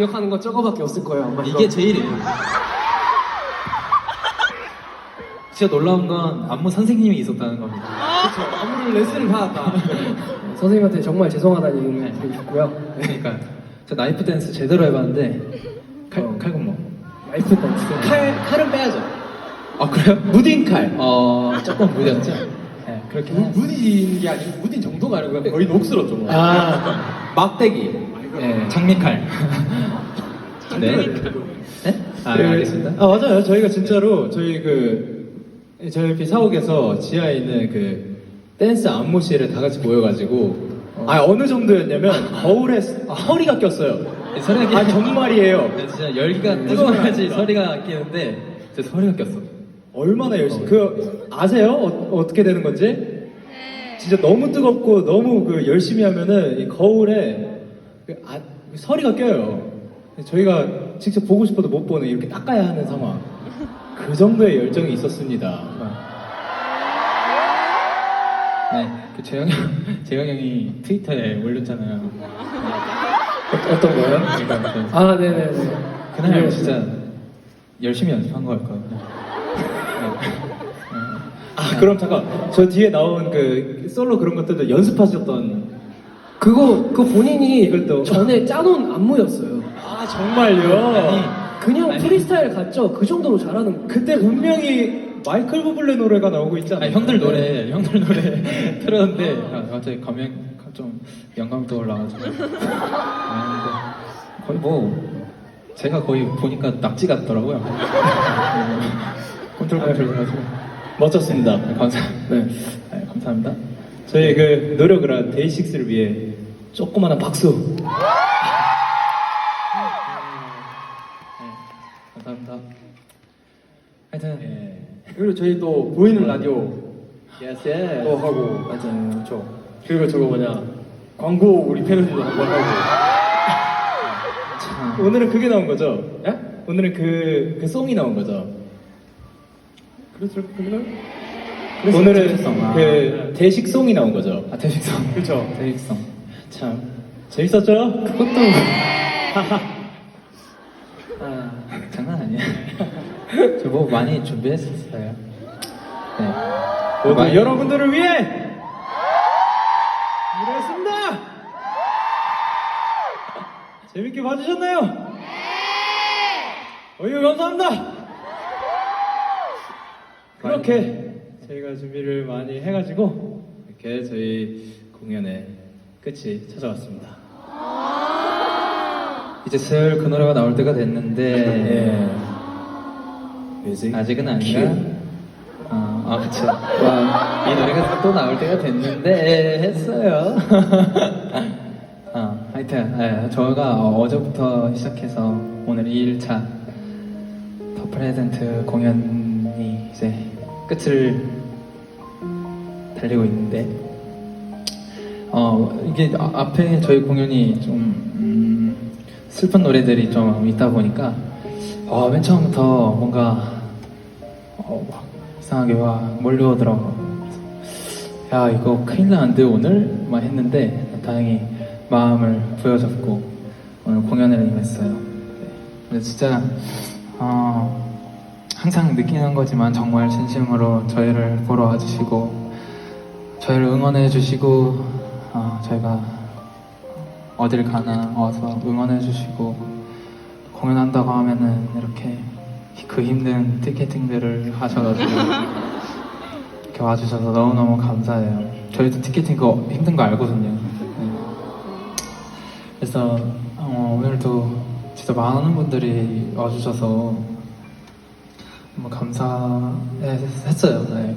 기억하는 거 저거밖에 없을 거예요. 아마 이게 제일이에요. 진짜 놀라운 건 안무 선생님이 있었다는 겁니다. 안무를 레슨을 받았다. 선생님한테 정말 죄송하다는 얘기를 드리고 싶고요. 그러니까 저 나이프 댄스 제대로 해봤는데 칼, 어. 칼군무. 라이프 댄스. 칼, 칼은 빼야죠. 아 그래요? 무딘 칼. 어 조금 무렸죠. 네 그렇게 무-. 무딘 게 아니고 무딘 정도가 아니고 거의 녹슬었죠. 뭐. 아, 막대기. 네, 장미칼. 네. 네? 아 그, 알겠습니다. 아, 맞아요. 저희가 진짜로 저희 그 저희 비 사옥에서 지하에 있는 그 댄스 안무실에 다 같이 모여가지고 아 어느 정도였냐면 거울에 허리가 꼈어요. 소리가 아 정말이에요. 네, 진짜 열기가 뜨거워야지 소리가 끼는데 제 소리가 꼈어. 얼마나 열심히 그 아세요? 어, 떻게 되는 건지? 진짜 너무 뜨겁고 너무 그 열심히 하면은 이 거울에 그 아, 서리가 껴요. 저희가 직접 보고 싶어도 못 보는 이렇게 닦아야 하는 상황. 그 정도의 열정이 있었습니다. 네, 그 재영 형, 재영 형이 트위터에 올렸잖아요. 어, 어떤 거요? 그러니까 그- 아, 네네네. 그날 진짜 열심히 연습한 거였거든요. 아 그럼 잠깐 저 뒤에 나온 그 솔로 그런 것들도 연습하셨던 그거 그 본인이 이걸 또- 전에 짜놓은 안무였어요. 아 정말요? 아니, 그냥 아니. 프리스타일 갔죠. 그 정도로 잘하는. 그때 분명히 마이클 부블레 노래가 나오고 있잖아요. 아니, 형들 노래, 형들 노래 틀었는데 아, 갑자기 감명 좀 영감이 떠올라가지고. 아, 근데 거의 뭐 제가 거의 보니까 낙지 같더라고요. 꿈틀꿈틀해가지고. 멋졌습니다. 네, 감사, 네, 네, 감사합니다. 저희 그 노력을 한 데이식스를 위해 조그마한 박수. 네, 감사합니다. 하여튼 예. 그리고 저희 또 보이는 라디오 예스 예. 또 하고 맞아요. 그렇죠. 그리고 저거 뭐냐 광고 우리 패러디도 한번 하고. 참. 오늘은 그게 나온 거죠? 예? 오늘은 그, 그 송이 나온 거죠? 그렇죠. 그러면 오늘은 대식송, 아. 그 대식송이 나온 거죠? 아 대식성. 그렇죠. 대식성. 참 재밌었죠? 그것도 아 장난 아니야. 저 뭐 많이 준비했었어요. 네. 모두 많이- 여러분들을 위해 일했습니다. 재밌게 봐주셨나요? 네. 어유 감사합니다. 그렇게 저희가 준비를 많이 해가지고 이렇게 저희 공연의 끝이 찾아왔습니다. 이제 슬 그 노래가 나올 때가 됐는데 뮤직 아직은 아니라 어, 아 그쵸. 와, 이 노래가 또 나올 때가 됐는데 했어요. 어, 하여튼 예, 저희가 어제부터 시작해서 오늘 2일차 더 프레젠트 공연이 이제 끝을 달리고 있는데 어 이게 아- 앞에 저희 공연이 좀 음, 슬픈 노래들이 좀 있다 보니까 어, 맨 처음부터 뭔가 어, 막 이상하게 와 몰려오더라고. 야 이거 큰일 나는데 오늘 막 했는데 다행히 마음을 부여잡고 오늘 공연을 임했어요. 네. 근데 진짜 어, 항상 느끼는 거지만 정말 진심으로 저희를 보러 와주시고 저희를 응원해 주시고 어, 저희가 어딜 가나 와서 응원해 주시고 공연한다고 하면은 이렇게 그 힘든 티켓팅들을 하셔가지고 이렇게 와주셔서 너무너무 감사해요. 저희도 티켓팅 거 힘든 거 알거든요. 네. 그래서 어, 오늘도 진짜 많은 분들이 와주셔서 너무 감사했어요. 네.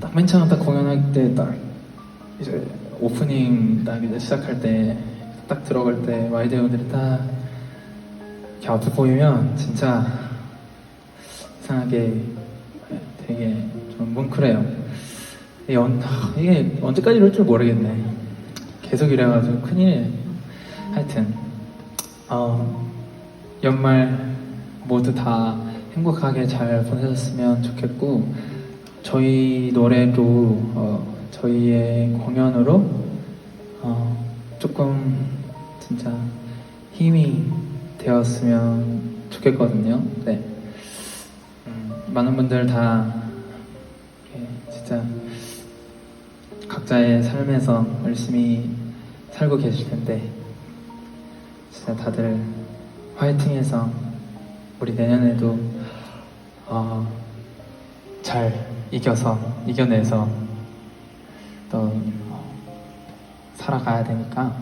딱 맨 처음 딱 공연할 때 딱 이제 오프닝 딱 이제 시작할 때 딱 들어갈 때 와이드분들이 딱 이렇게 앞에 보이면 진짜 이상하게 되게 좀 뭉클해요. 이게, 언, 이게 언제까지 이럴 줄 모르겠네. 계속 이래가지고 큰일. 하여튼 어, 연말 모두 다 행복하게 잘 보내셨으면 좋겠고 저희 노래도 어, 저희의 공연으로 어, 조금 진짜 힘이 되었으면 좋겠거든요. 네. 음, 많은 분들 다 진짜 각자의 삶에서 열심히 살고 계실 텐데 진짜 다들 화이팅해서 우리 내년에도 어, 잘 이겨서 이겨내서 또 어, 살아가야 되니까